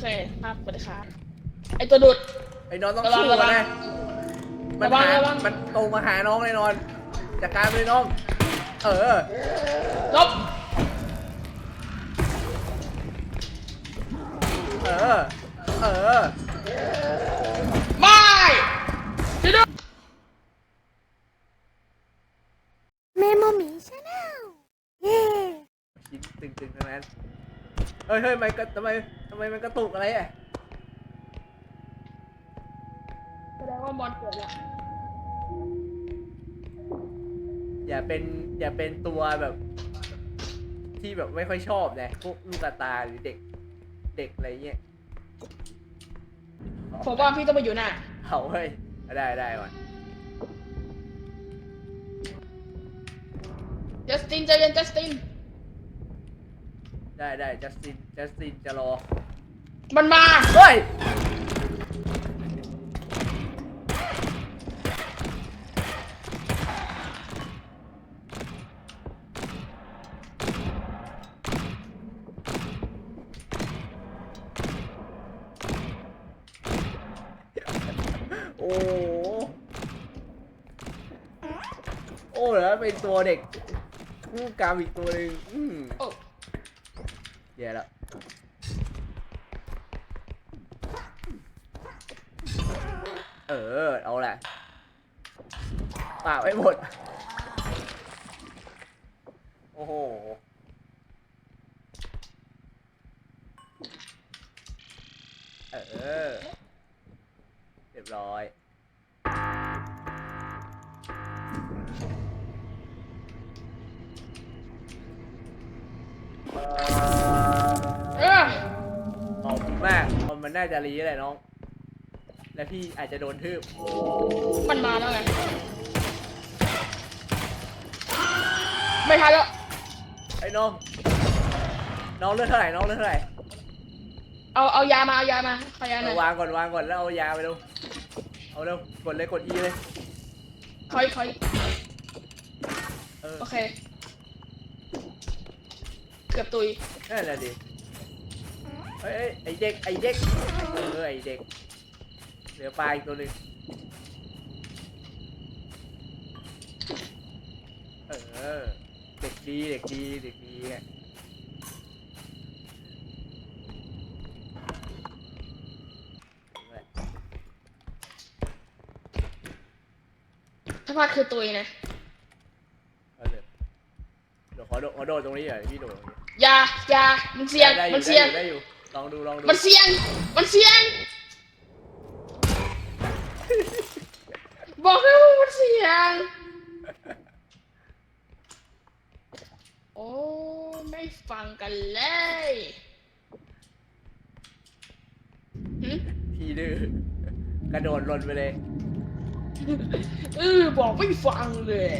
เคครับสวัสดีครับไอตัวดุด ไอ้น้องต้องระวังสู้ระวังนะมันระวังหาระวัง มันตรงมาหาน้องแน่นอนจัดการไปเลยน้อง เออ ลบเออ เออ ไม่ช่วยด้วย เมโมมีชาแนลเย้ ชิ้นตึงๆทั้งนั้น เฮ้ยเฮ้ยมันก็ทำไมทำไมมันกระตุกอะไรอะแสดงว่ามอนเกิดแล้วอย่าเป็นอย่าเป็นตัวแบบ ที่แบบไม่ค่อยชอบนะพวกลูกกระตาหรือเด็ก เด็กอะไรเงี้ยผมว่าพี่ต้องไปอยู่หน้าเอาเฮ้ยได้ได้ว่ะจัสตินใจเย็นจัสติน ได้ได้จัสตินจัสตินจะรอมันมา เฮ้ยโอ้โหโอ้แล้วเป็นตัวเด็กคู่กรรมอีกตัวหนึ่งอืมโอ้ แย่แล้วเออ เอาแหละป่าไม่หมด โอ้โห เออ เรียบร้อย มากมันมันน่าจะรีแหละน้อง และพี่อาจจะโดนทืบมันมาแล้วไง ไม่ทันแล้ว ไอ้น้อง น้องเลือดเท่าไหร่น้องเลือดเท่าไหร่เอาเอายามาเอายามาเอายาหน่เอาอยวางก่อนวางก่อนแล้วเอายาไปเร็วเอาเร็วกดเลยกด E เลยคอยคอยเออโอเค เกือบตุยนั่นแหละดิ เฮ้ยเอ้ยไอเด็กไอเด็กเออไอเด็กเหลือปลาอีกตัวหนึ่งเออเด็กดีเด็กดีเด็กดีไงถ้าพลาดคือตุยนะเอาเลยเดี๋ยวขอโดดขอโดดตรงนี้หน่อยพี่โดดตรงนี้อยาอยามันเสี่ยงได้อมันเสี่ยง ได้อยู่ได้อยู่ ลองดูลองดูมันเสี่ยง มันเสี่ยง บอกให้ว่ามันเสี่ยง โอ้ไม่ฟังกันเลยหึพี่ดื้อกระโดดหล่นไปเลย เออบอกไม่ฟังเลย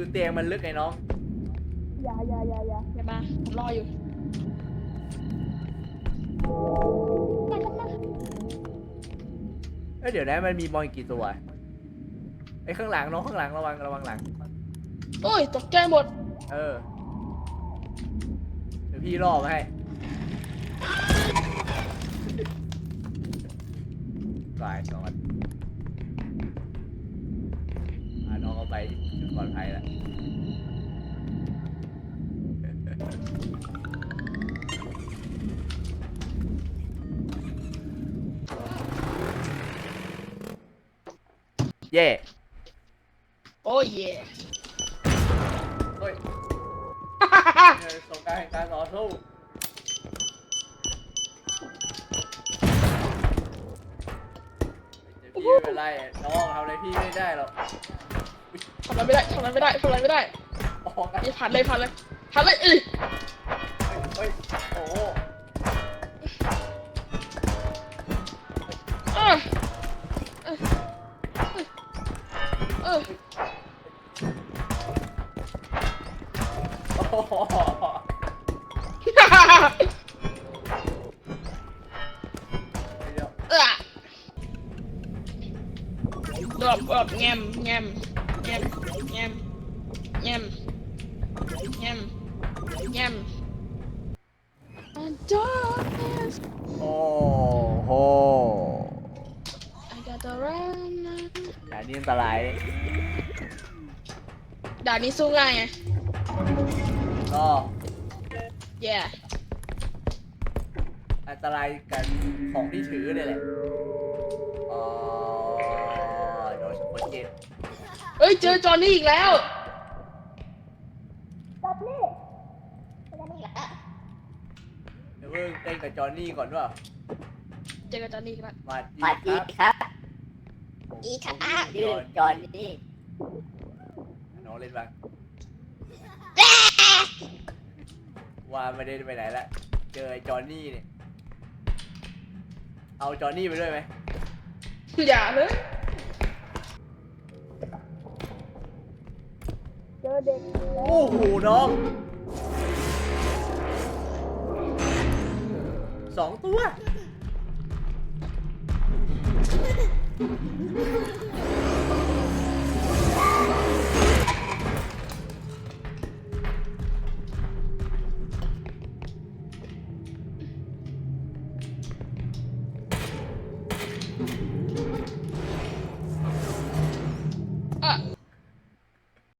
คือเตียงมันลึกไงน้อง อย่าอย่าอย่าอย่าอย่ามาผมรออยู่มาทำไมเอ้ยเดี๋ยวนะมันมีบอลกี่ตัวไอ้ข้างหลังน้องข้างหลังระวังระวังหลัง โอ้ยตกใจหมดเออ เดี๋ยวพี่ล่อมาให้สายก่อนอ่าน้องเอาไปจุด ปลอดภัยแล้วเย่โอ้ยเย่เฮ้ยเออสงการแห่งการต่อสู้เดี๋ยวพี่ไม่เป็นไรน้องทำอะไรพี่ไม่ได้หรอก ทำอะไรไม่ได้ทำอะไรไม่ได้ทำอะไรไม่ได้ออกกันนี่ผ่านเลยผ่านเลยผ่านเลยเอ้ยเฮ้ยโอ้โหเออเออเออโอ้โหเดี๋ยวเออรอบรอบแงมแงม แยมแยมแยมแยมแยม And darkness โอ้โห I got the run ด่านนี้อันตราย ด่านนี้สู้ง่ายไง ก็ yeah อันตรายกันของที่ถือเนี่ยแหละ เอ้ยเจอจอห์นนี่อีกแล้วเดี๋ยวเพิ่งเต้นกับจอห์นนี่ก่อนว่าเจอกับจอห์นนี่อีกแล้วมาสวัสดีดีครับครับผมอีค่ะผมชื่อจอห์นนี่น้องเล่นบ้างว่าไม่ได้ไปไหนละเจอไอ้จอห์นนี่เนี่ยเอาจอห์นนี่ไปด้วยไหมอย่าเลยเจ อเด็กโอ้โหน้องสองตัว